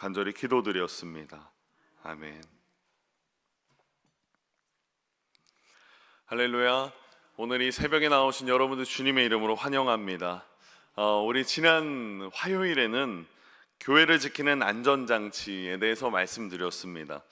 간절히 기도드렸습니다. 아멘. 할렐루야. 오늘 이 새벽에 나오신 여러분들 주님의 이름으로 환영합니다. 어, 우리 지난 화요일에는 교회를 지키는 안전장치에 대해서 말씀드렸습니다.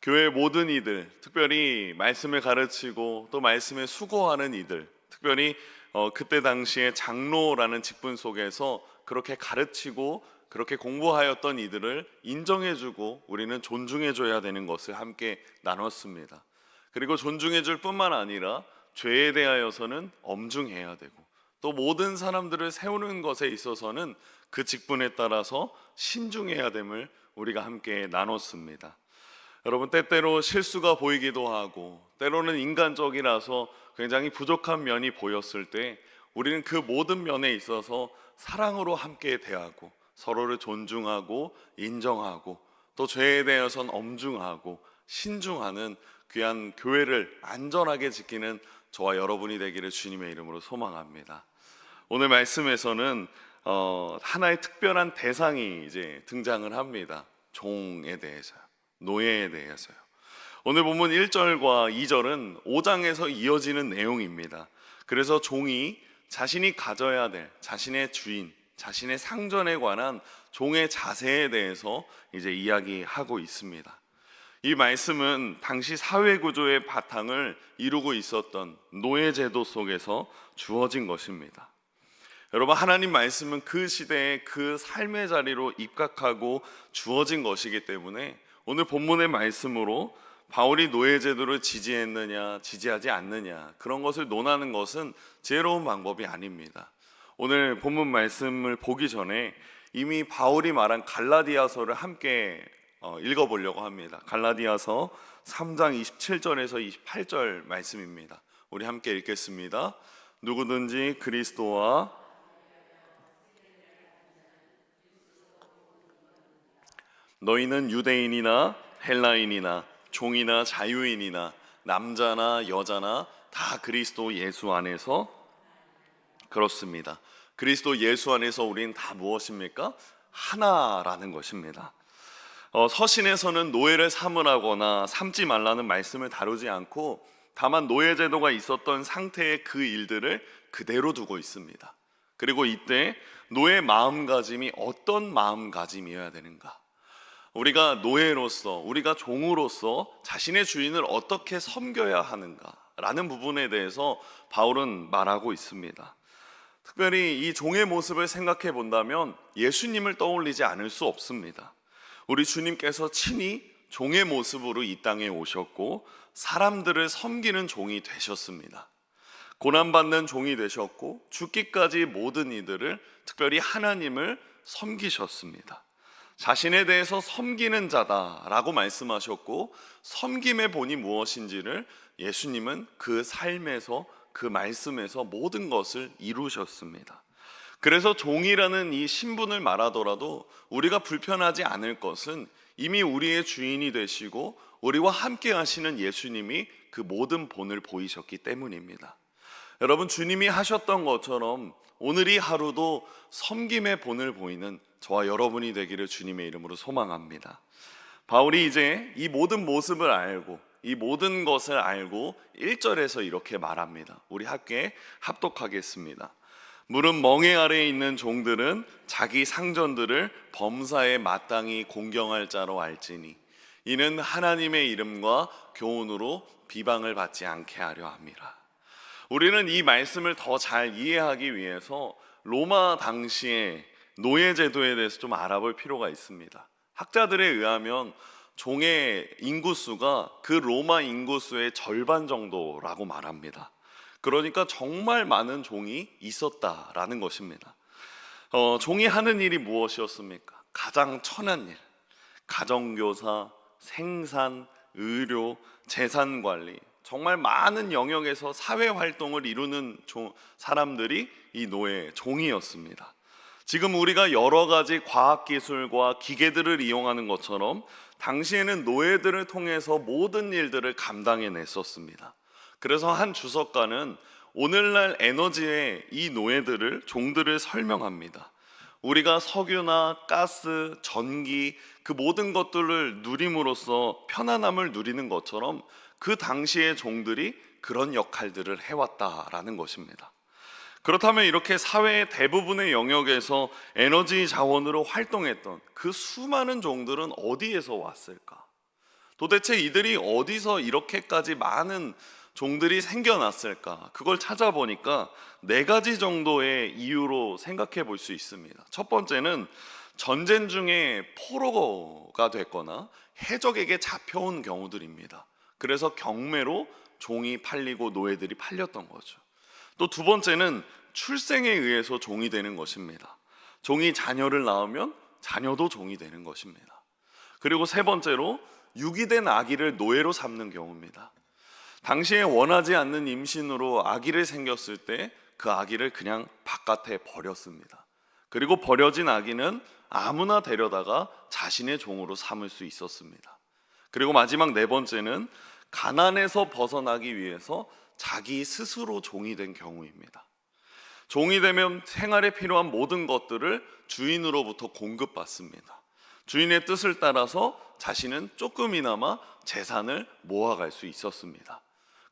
교회 모든 이들, 특별히 말씀을 가르치고 또 말씀에 수고하는 이들, 특별히 어, 그때 당시에 장로라는 직분 속에서 그렇게 가르치고 그렇게 공부하였던 이들을 인정해주고 우리는 존중해줘야 되는 것을 함께 나눴습니다. 그리고 존중해줄 뿐만 아니라 죄에 대하여서는 엄중해야 되고 또 모든 사람들을 세우는 것에 있어서는 그 직분에 따라서 신중해야 됨을 우리가 함께 나눴습니다. 여러분 때때로 실수가 보이기도 하고 때로는 인간적이라서 굉장히 부족한 면이 보였을 때 우리는 그 모든 면에 있어서 사랑으로 함께 대하고 서로를 존중하고 인정하고 또 죄에 대해서는 엄중하고 신중하는 귀한 교회를 안전하게 지키는 저와 여러분이 되기를 주님의 이름으로 소망합니다. 오늘 말씀에서는 어, 하나의 특별한 대상이 이제 등장을 합니다. 종에 대해서요. 노예에 대해서요. 오늘 본문 1절과 2절은 5장에서 이어지는 내용입니다. 그래서 종이 자신이 가져야 될 자신의 주인, 자신의 상전에 관한 종의 자세에 대해서 이제 이야기하고 있습니다. 이 말씀은 당시 사회 구조의 바탕을 이루고 있었던 노예 제도 속에서 주어진 것입니다. 여러분 하나님 말씀은 그 시대의 그 삶의 자리로 입각하고 주어진 것이기 때문에 오늘 본문의 말씀으로 바울이 노예 제도를 지지했느냐 지지하지 않느냐 그런 것을 논하는 것은 지혜로운 방법이 아닙니다. 오늘 본문 말씀을 보기 전에 이미 바울이 말한 갈라디아서를 함께 어, 읽어보려고 합니다. 갈라디아서 3장 27절에서 28절 말씀입니다. 우리 함께 읽겠습니다. 누구든지 그리스도와 너희는 유대인이나 헬라인이나 종이나 자유인이나 남자나 여자나 다 그리스도 예수 안에서 그렇습니다. 그리스도 예수 안에서 우린 다 무엇입니까? 하나라는 것입니다. 어, 서신에서는 노예를 삼으라거나 삼지 말라는 말씀을 다루지 않고 다만 노예 제도가 있었던 상태의 그 일들을 그대로 두고 있습니다. 그리고 이때 노예 마음가짐이 어떤 마음가짐이어야 되는가? 우리가 노예로서, 우리가 종으로서 자신의 주인을 어떻게 섬겨야 하는가 라는 부분에 대해서 바울은 말하고 있습니다. 특별히 이 종의 모습을 생각해 본다면 예수님을 떠올리지 않을 수 없습니다. 우리 주님께서 친히 종의 모습으로 이 땅에 오셨고 사람들을 섬기는 종이 되셨습니다. 고난받는 종이 되셨고 죽기까지 모든 이들을 특별히 하나님을 섬기셨습니다. 자신에 대해서 섬기는 자다라고 말씀하셨고 섬김의 본이 무엇인지를 예수님은 그 삶에서 그 말씀에서 모든 것을 이루셨습니다. 그래서 종이라는 이 신분을 말하더라도 우리가 불편하지 않을 것은 이미 우리의 주인이 되시고 우리와 함께 하시는 예수님이 그 모든 본을 보이셨기 때문입니다. 여러분 주님이 하셨던 것처럼 오늘 이 하루도 섬김의 본을 보이는 저와 여러분이 되기를 주님의 이름으로 소망합니다. 바울이 이제 이 모든 모습을 알고 이 모든 것을 알고 1절에서 이렇게 말합니다. 우리 함께 합독하겠습니다. 물은 멍에 아래에 있는 종들은 자기 상전들을 범사에 마땅히 공경할 자로 알지니 이는 하나님의 이름과 교훈으로 비방을 받지 않게 하려 함이라. 우리는 이 말씀을 더 잘 이해하기 위해서 로마 당시의 노예 제도에 대해서 좀 알아볼 필요가 있습니다. 학자들에 의하면 종의 인구수가 그 로마 인구수의 절반 정도라고 말합니다. 그러니까 정말 많은 종이 있었다라는 것입니다. 어, 종이 하는 일이 무엇이었습니까? 가장 천한 일, 가정교사, 생산, 의료, 재산 관리, 정말 많은 영역에서 사회 활동을 이루는 종, 사람들이 이 노예 종이었습니다. 지금 우리가 여러 가지 과학 기술과 기계들을 이용하는 것처럼 당시에는 노예들을 통해서 모든 일들을 감당해 냈었습니다. 그래서 한 주석가는 오늘날 에너지의 이 노예들을 종들을 설명합니다. 우리가 석유나 가스, 전기 그 모든 것들을 누림으로써 편안함을 누리는 것처럼 그 당시의 종들이 그런 역할들을 해왔다라는 것입니다. 그렇다면 이렇게 사회의 대부분의 영역에서 에너지 자원으로 활동했던 그 수많은 종들은 어디에서 왔을까? 도대체 이들이 어디서 이렇게까지 많은 종들이 생겨났을까? 그걸 찾아보니까 네 가지 정도의 이유로 생각해 볼 수 있습니다. 첫 번째는 전쟁 중에 포로가 됐거나 해적에게 잡혀온 경우들입니다. 그래서 경매로 종이 팔리고 노예들이 팔렸던 거죠. 또 두 번째는 출생에 의해서 종이 되는 것입니다. 종이 자녀를 낳으면 자녀도 종이 되는 것입니다. 그리고 세 번째로 유기된 아기를 노예로 삼는 경우입니다. 당시에 원하지 않는 임신으로 아기를 생겼을 때 그 아기를 그냥 바깥에 버렸습니다. 그리고 버려진 아기는 아무나 데려다가 자신의 종으로 삼을 수 있었습니다. 그리고 마지막 네 번째는 가난에서 벗어나기 위해서 자기 스스로 종이 된 경우입니다. 종이 되면 생활에 필요한 모든 것들을 주인으로부터 공급받습니다. 주인의 뜻을 따라서 자신은 조금이나마 재산을 모아갈 수 있었습니다.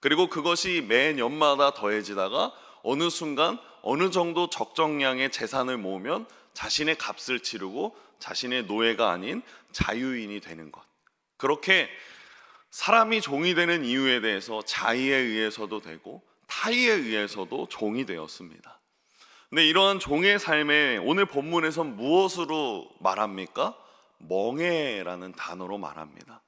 그리고 그것이 매 년마다 더해지다가 어느 순간 어느 정도 적정량의 재산을 모으면 자신의 값을 치르고 자신의 노예가 아닌 자유인이 되는 것. 그렇게 사람이 종이 되는 이유에 대해서 자의에 의해서도 되고 타의에 의해서도 종이 되었습니다. 근데 이러한 종의 삶에 오늘 본문에선 무엇으로 말합니까? 멍해라는 단어로 말합니다.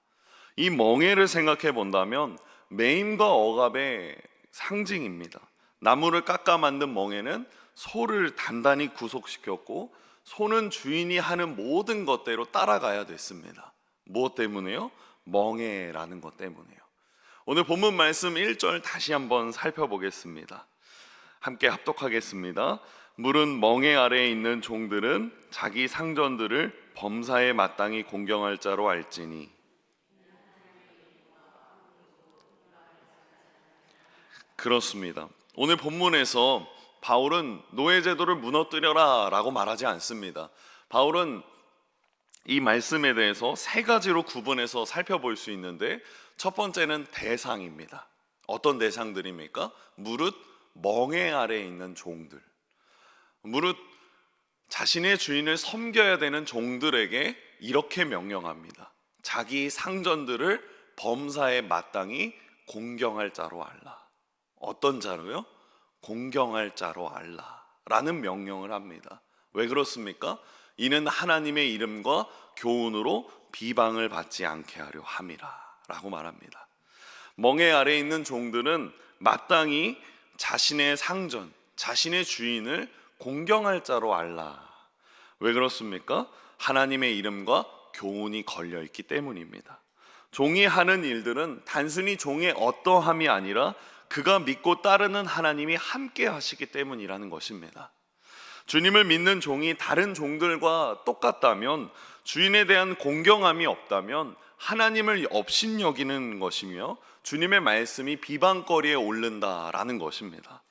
이 멍해를 생각해 본다면 매임과 억압의 상징입니다. 나무를 깎아 만든 멍해는 소를 단단히 구속시켰고 소는 주인이 하는 모든 것대로 따라가야 됐습니다. 무엇 때문에요? 멍해라는 것 때문에요. 오늘 본문 말씀 1절 다시 한번 살펴보겠습니다. 함께 합독하겠습니다. 물은 멍에 아래에 있는 종들은 자기 상전들을 범사에 마땅히 공경할 자로 알지니 그렇습니다. 오늘 본문에서 바울은 노예 제도를 무너뜨려라라고 말하지 않습니다. 바울은 이 말씀에 대해서 세 가지로 구분해서 살펴볼 수 있는데 첫 번째는 대상입니다. 어떤 대상들입니까? 무릇 멍에 아래에 있는 종들. 무릇 자신의 주인을 섬겨야 되는 종들에게 이렇게 명령합니다. 자기 상전들을 범사에 마땅히 공경할 자로 알라. 어떤 자로요? 공경할 자로 알라 라는 명령을 합니다. 왜 그렇습니까? 이는 하나님의 이름과 교훈으로 비방을 받지 않게 하려 함이라라고 말합니다. 멍에 아래 있는 종들은 마땅히 자신의 상전, 자신의 주인을 공경할 자로 알라. 왜 그렇습니까? 하나님의 이름과 교훈이 걸려 있기 때문입니다. 종이 하는 일들은 단순히 종의 어떠함이 아니라 그가 믿고 따르는 하나님이 함께 하시기 때문이라는 것입니다. 주님을 믿는 종이 다른 종들과 똑같다면 주인에 대한 공경함이 없다면 하나님을 업신 여기는 것이며 주님의 말씀이 비방거리에 오른다라는 것입니다.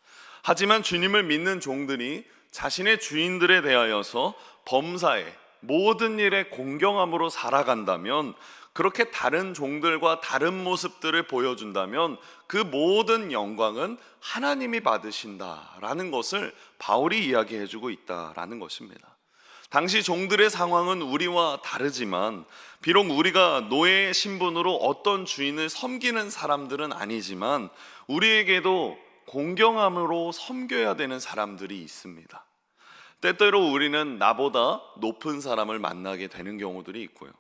하지만 주님을 믿는 종들이 자신의 주인들에 대하여서 범사에 모든 일에 공경함으로 살아간다면 그렇게 다른 종들과 다른 모습들을 보여준다면 그 모든 영광은 하나님이 받으신다라는 것을 바울이 이야기해주고 있다라는 것입니다. 당시 종들의 상황은 우리와 다르지만 비록 우리가 노예의 신분으로 어떤 주인을 섬기는 사람들은 아니지만 우리에게도 공경함으로 섬겨야 되는 사람들이 있습니다. 때때로 우리는 나보다 높은 사람을 만나게 되는 경우들이 있고요.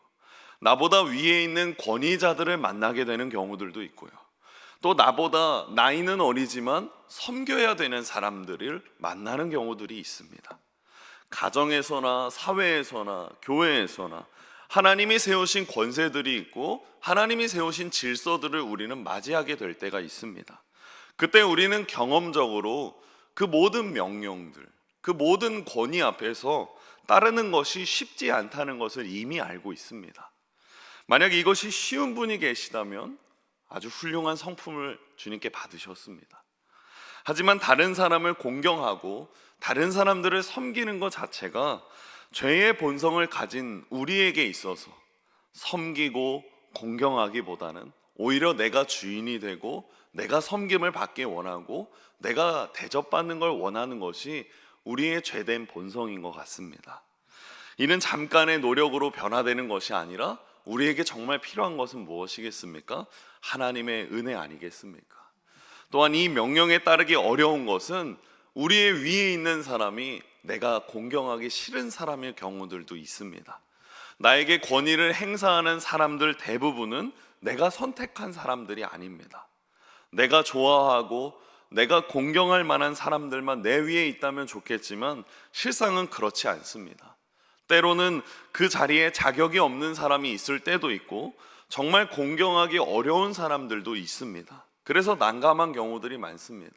나보다 위에 있는 권위자들을 만나게 되는 경우들도 있고요. 또 나보다 나이는 어리지만 섬겨야 되는 사람들을 만나는 경우들이 있습니다. 가정에서나 사회에서나 교회에서나 하나님이 세우신 권세들이 있고 하나님이 세우신 질서들을 우리는 맞이하게 될 때가 있습니다. 그때 우리는 경험적으로 그 모든 명령들, 그 모든 권위 앞에서 따르는 것이 쉽지 않다는 것을 이미 알고 있습니다. 만약 이것이 쉬운 분이 계시다면 아주 훌륭한 성품을 주님께 받으셨습니다. 하지만 다른 사람을 공경하고 다른 사람들을 섬기는 것 자체가 죄의 본성을 가진 우리에게 있어서 섬기고 공경하기보다는 오히려 내가 주인이 되고 내가 섬김을 받기 원하고 내가 대접받는 걸 원하는 것이 우리의 죄된 본성인 것 같습니다. 이는 잠깐의 노력으로 변화되는 것이 아니라 우리에게 정말 필요한 것은 무엇이겠습니까? 하나님의 은혜 아니겠습니까? 또한 이 명령에 따르기 어려운 것은 우리의 위에 있는 사람이 내가 공경하기 싫은 사람일 경우들도 있습니다. 나에게 권위를 행사하는 사람들 대부분은 내가 선택한 사람들이 아닙니다. 내가 좋아하고 내가 공경할 만한 사람들만 내 위에 있다면 좋겠지만 실상은 그렇지 않습니다. 때로는 그 자리에 자격이 없는 사람이 있을 때도 있고 정말 공경하기 어려운 사람들도 있습니다. 그래서 난감한 경우들이 많습니다.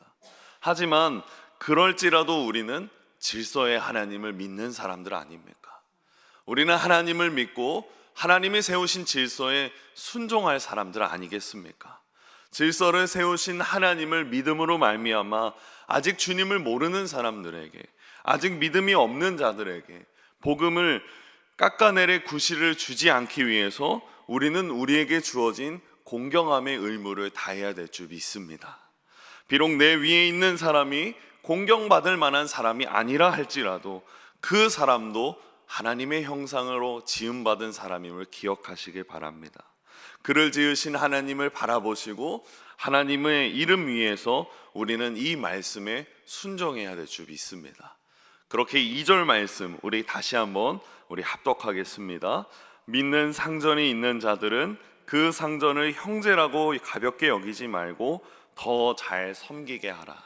하지만 그럴지라도 우리는 질서의 하나님을 믿는 사람들 아닙니까? 우리는 하나님을 믿고 하나님이 세우신 질서에 순종할 사람들 아니겠습니까? 질서를 세우신 하나님을 믿음으로 말미암아 아직 주님을 모르는 사람들에게 아직 믿음이 없는 자들에게 복음을 깎아내릴 구실을 주지 않기 위해서 우리는 우리에게 주어진 공경함의 의무를 다해야 될 줄 믿습니다. 비록 내 위에 있는 사람이 공경받을 만한 사람이 아니라 할지라도 그 사람도 하나님의 형상으로 지음받은 사람임을 기억하시길 바랍니다. 그를 지으신 하나님을 바라보시고 하나님의 이름 위에서 우리는 이 말씀에 순종해야 될 줄 믿습니다. 그렇게 2절 말씀 우리 다시 한번 우리 합독하겠습니다. 믿는 상전이 있는 자들은 그 상전을 형제라고 가볍게 여기지 말고 더 잘 섬기게 하라.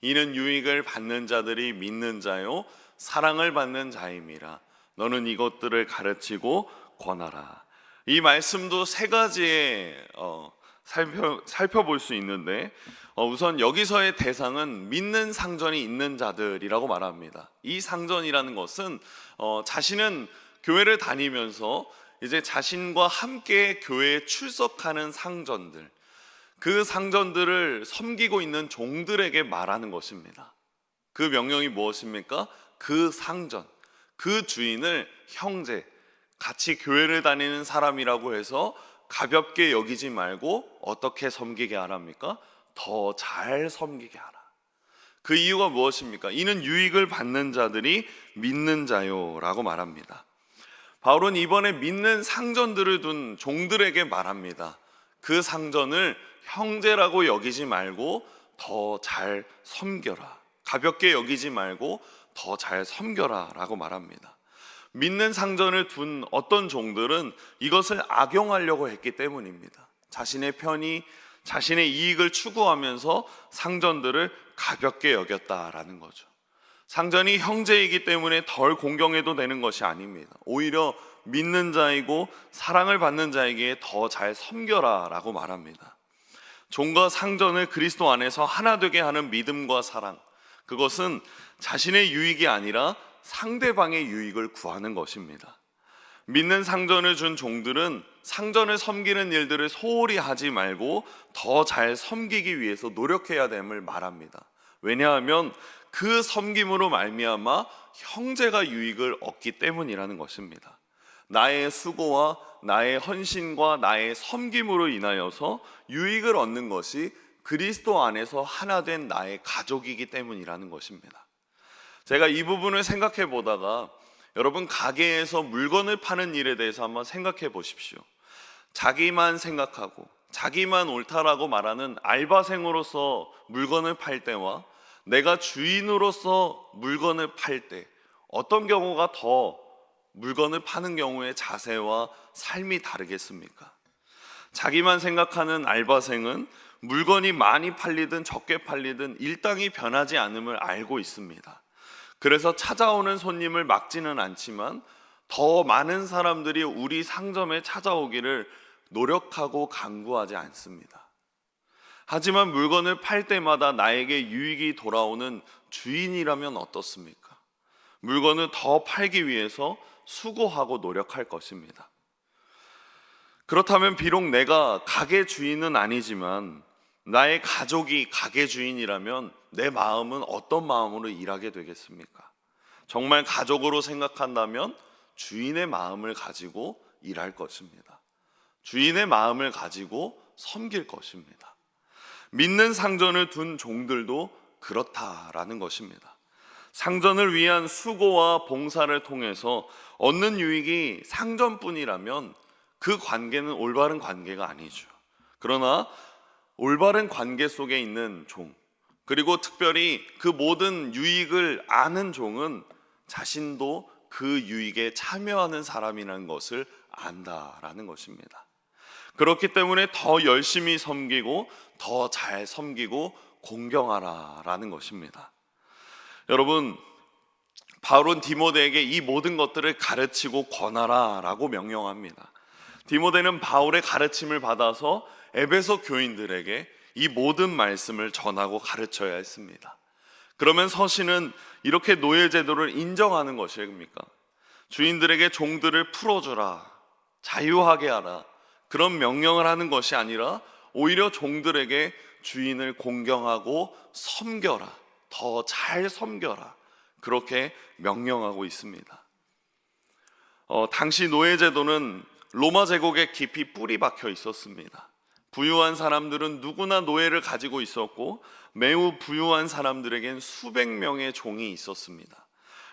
이는 유익을 받는 자들이 믿는 자요 사랑을 받는 자임이라. 너는 이것들을 가르치고 권하라. 이 말씀도 세 가지의 어, 살펴 살펴볼 수 있는데 어, 우선 여기서의 대상은 믿는 상전이 있는 자들이라고 말합니다. 이 상전이라는 것은 어, 자신은 교회를 다니면서 이제 자신과 함께 교회에 출석하는 상전들, 그 상전들을 섬기고 있는 종들에게 말하는 것입니다. 그 명령이 무엇입니까? 그 상전, 그 주인을 형제, 같이 교회를 다니는 사람이라고 해서 가볍게 여기지 말고 어떻게 섬기게 하랍니까? 더 잘 섬기게 하라. 그 이유가 무엇입니까? 이는 유익을 받는 자들이 믿는 자요라고 말합니다. 바울은 이번에 믿는 상전들을 둔 종들에게 말합니다. 그 상전을 형제라고 여기지 말고 더 잘 섬겨라. 가볍게 여기지 말고 더 잘 섬겨라 라고 말합니다. 믿는 상전을 둔 어떤 종들은 이것을 악용하려고 했기 때문입니다. 자신의 편이 자신의 이익을 추구하면서 상전들을 가볍게 여겼다라는 거죠. 상전이 형제이기 때문에 덜 공경해도 되는 것이 아닙니다. 오히려 믿는 자이고 사랑을 받는 자에게 더 잘 섬겨라라고 말합니다. 종과 상전을 그리스도 안에서 하나 되게 하는 믿음과 사랑 그것은 자신의 유익이 아니라 상대방의 유익을 구하는 것입니다. 믿는 상전을 준 종들은 상전을 섬기는 일들을 소홀히 하지 말고 더 잘 섬기기 위해서 노력해야 됨을 말합니다. 왜냐하면 그 섬김으로 말미암아 형제가 유익을 얻기 때문이라는 것입니다. 나의 수고와 나의 헌신과 나의 섬김으로 인하여서 유익을 얻는 것이 그리스도 안에서 하나 된 나의 가족이기 때문이라는 것입니다. 제가 이 부분을 생각해 보다가 여러분 가게에서 물건을 파는 일에 대해서 한번 생각해 보십시오. 자기만 생각하고 자기만 옳다라고 말하는 알바생으로서 물건을 팔 때와 내가 주인으로서 물건을 팔 때 어떤 경우가 더 물건을 파는 경우의 자세와 삶이 다르겠습니까? 자기만 생각하는 알바생은 물건이 많이 팔리든 적게 팔리든 일당이 변하지 않음을 알고 있습니다. 그래서 찾아오는 손님을 막지는 않지만 더 많은 사람들이 우리 상점에 찾아오기를 노력하고 강구하지 않습니다. 하지만 물건을 팔 때마다 나에게 유익이 돌아오는 주인이라면 어떻습니까? 물건을 더 팔기 위해서 수고하고 노력할 것입니다. 그렇다면 비록 내가 가게 주인은 아니지만 나의 가족이 가게 주인이라면 내 마음은 어떤 마음으로 일하게 되겠습니까? 정말 가족으로 생각한다면 주인의 마음을 가지고 일할 것입니다. 주인의 마음을 가지고 섬길 것입니다. 믿는 상전을 둔 종들도 그렇다라는 것입니다. 상전을 위한 수고와 봉사를 통해서 얻는 유익이 상전뿐이라면 그 관계는 올바른 관계가 아니죠. 그러나 올바른 관계 속에 있는 종, 그리고 특별히 그 모든 유익을 아는 종은 자신도 그 유익에 참여하는 사람이라는 것을 안다라는 것입니다. 그렇기 때문에 더 열심히 섬기고 더 잘 섬기고 공경하라라는 것입니다. 여러분, 바울은 디모데에게 이 모든 것들을 가르치고 권하라라고 명령합니다. 디모데는 바울의 가르침을 받아서 에베소 교인들에게 이 모든 말씀을 전하고 가르쳐야 했습니다. 그러면 서신은 이렇게 노예 제도를 인정하는 것입니까? 주인들에게 종들을 풀어주라, 자유하게 하라, 그런 명령을 하는 것이 아니라 오히려 종들에게 주인을 공경하고 섬겨라, 더 잘 섬겨라, 그렇게 명령하고 있습니다. 어, 당시 노예 제도는 로마 제국에 깊이 뿌리 박혀 있었습니다. 부유한 사람들은 누구나 노예를 가지고 있었고 매우 부유한 사람들에겐 수백 명의 종이 있었습니다.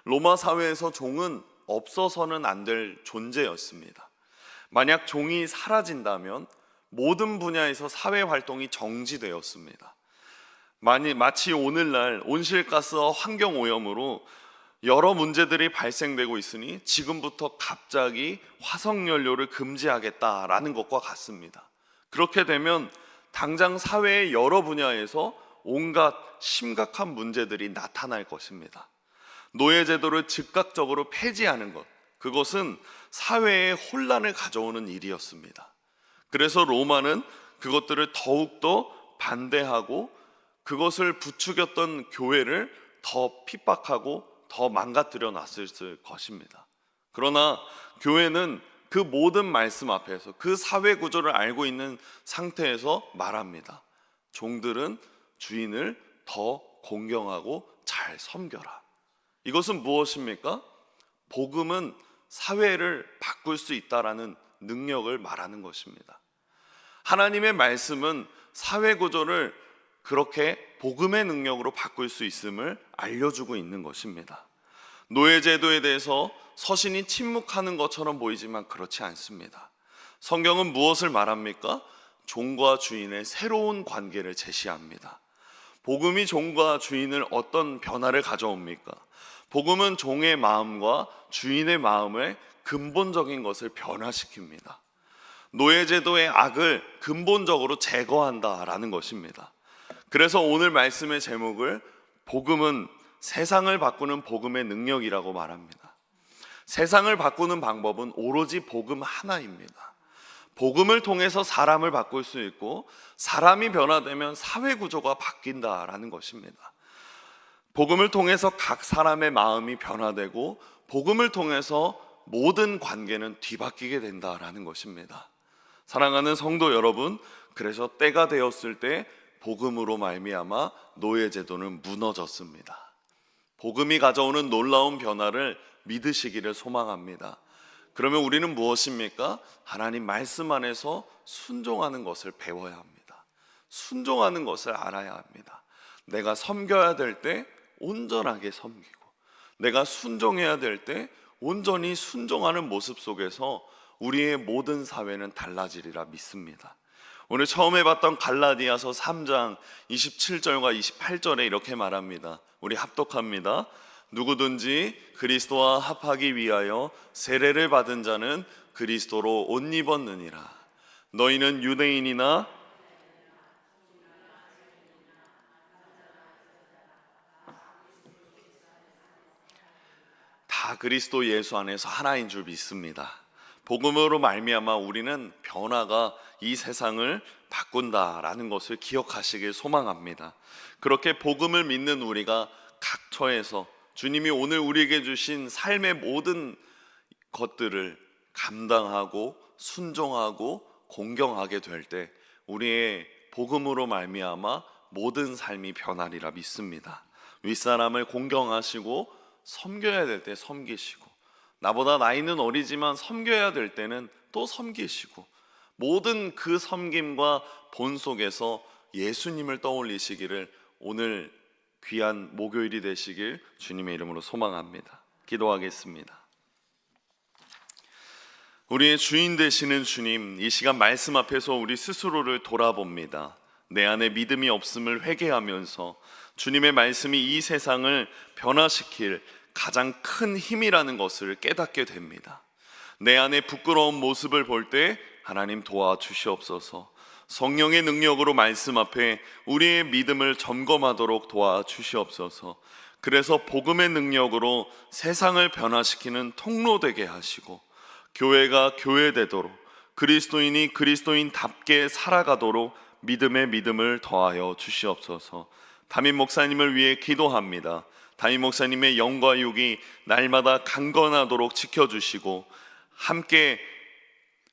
로마 사회에서 종은 없어서는 안 될 존재였습니다. 만약 종이 사라진다면 모든 분야에서 사회 활동이 정지되었습니다. 마치 오늘날 온실가스와 환경 오염으로 여러 문제들이 발생되고 있으니 지금부터 갑자기 화석 연료를 금지하겠다라는 것과 같습니다. 그렇게 되면 당장 사회의 여러 분야에서 온갖 심각한 문제들이 나타날 것입니다. 노예제도를 즉각적으로 폐지하는 것, 그것은 사회에 혼란을 가져오는 일이었습니다. 그래서 로마는 그것들을 더욱더 반대하고 그것을 부추겼던 교회를 더 핍박하고 더 망가뜨려 놨을 것입니다. 그러나 교회는 그 모든 말씀 앞에서 그 사회 구조를 알고 있는 상태에서 말합니다. 종들은 주인을 더 공경하고 잘 섬겨라. 이것은 무엇입니까? 복음은 사회를 바꿀 수 있다라는 능력을 말하는 것입니다. 하나님의 말씀은 사회 구조를 그렇게 복음의 능력으로 바꿀 수 있음을 알려주고 있는 것입니다. 노예제도에 대해서 서신이 침묵하는 것처럼 보이지만 그렇지 않습니다. 성경은 무엇을 말합니까? 종과 주인의 새로운 관계를 제시합니다. 복음이 종과 주인을 어떤 변화를 가져옵니까? 복음은 종의 마음과 주인의 마음의 근본적인 것을 변화시킵니다. 노예제도의 악을 근본적으로 제거한다라는 것입니다. 그래서 오늘 말씀의 제목을 복음은 세상을 바꾸는 복음의 능력이라고 말합니다. 세상을 바꾸는 방법은 오로지 복음 하나입니다. 복음을 통해서 사람을 바꿀 수 있고 사람이 변화되면 사회 구조가 바뀐다라는 것입니다. 복음을 통해서 각 사람의 마음이 변화되고 복음을 통해서 모든 관계는 뒤바뀌게 된다라는 것입니다. 사랑하는 성도 여러분, 그래서 때가 되었을 때 복음으로 말미암아 노예 제도는 무너졌습니다. 복음이 가져오는 놀라운 변화를 믿으시기를 소망합니다. 그러면 우리는 무엇입니까? 하나님 말씀 안에서 순종하는 것을 배워야 합니다. 순종하는 것을 알아야 합니다. 내가 섬겨야 될 때 온전하게 섬기고, 내가 순종해야 될 때 온전히 순종하는 모습 속에서 우리의 모든 사회는 달라지리라 믿습니다. 오늘 처음 해봤던 갈라디아서 3장 27절과 28절에 이렇게 말합니다. 우리 합독합니다. 누구든지 그리스도와 합하기 위하여 세례를 받은 자는 그리스도로 옷 입었느니라. 너희는 유대인이나 다 그리스도 예수 안에서 하나인 줄 믿습니다. 복음으로 말미암아 우리는 변화가 이 세상을 바꾼다라는 것을 기억하시길 소망합니다. 그렇게 복음을 믿는 우리가 각 처에서 주님이 오늘 우리에게 주신 삶의 모든 것들을 감당하고 순종하고 공경하게 될 때 우리의 복음으로 말미암아 모든 삶이 변하리라 믿습니다. 윗사람을 공경하시고 섬겨야 될 때 섬기시고 나보다 나이는 어리지만 섬겨야 될 때는 또 섬기시고 모든 그 섬김과 본 속에서 예수님을 떠올리시기를 오늘 귀한 목요일이 되시길 주님의 이름으로 소망합니다. 기도하겠습니다. 우리의 주인 되시는 주님, 이 시간 말씀 앞에서 우리 스스로를 돌아봅니다. 내 안에 믿음이 없음을 회개하면서 주님의 말씀이 이 세상을 변화시킬 가장 큰 힘이라는 것을 깨닫게 됩니다. 내 안에 부끄러운 모습을 볼 때 하나님 도와주시옵소서. 성령의 능력으로 말씀 앞에 우리의 믿음을 점검하도록 도와주시옵소서. 그래서 복음의 능력으로 세상을 변화시키는 통로 되게 하시고 교회가 교회되도록 그리스도인이 그리스도인답게 살아가도록 믿음의 믿음을 더하여 주시옵소서. 담임 목사님을 위해 기도합니다. 담임 목사님의 영과 육이 날마다 강건하도록 지켜주시고 함께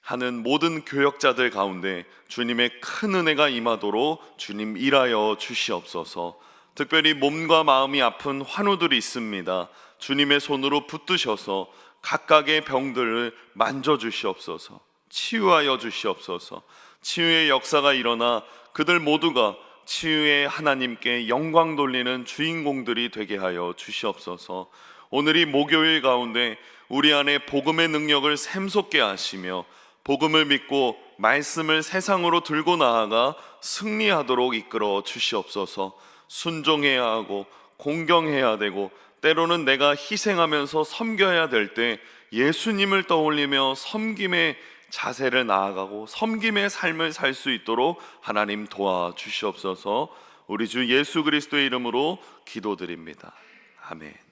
하는 모든 교역자들 가운데 주님의 큰 은혜가 임하도록 주님 일하여 주시옵소서. 특별히 몸과 마음이 아픈 환우들이 있습니다. 주님의 손으로 붙드셔서 각각의 병들을 만져 주시옵소서. 치유하여 주시옵소서. 치유의 역사가 일어나 그들 모두가 치유의 하나님께 영광 돌리는 주인공들이 되게 하여 주시옵소서. 오늘이 목요일 가운데 우리 안에 복음의 능력을 샘솟게 하시며 복음을 믿고 말씀을 세상으로 들고 나아가 승리하도록 이끌어 주시옵소서. 순종해야 하고 공경해야 되고 때로는 내가 희생하면서 섬겨야 될 때 예수님을 떠올리며 섬김의 자세를 나아가고 섬김의 삶을 살 수 있도록 하나님 도와주시옵소서. 우리 주 예수 그리스도의 이름으로 기도드립니다. 아멘.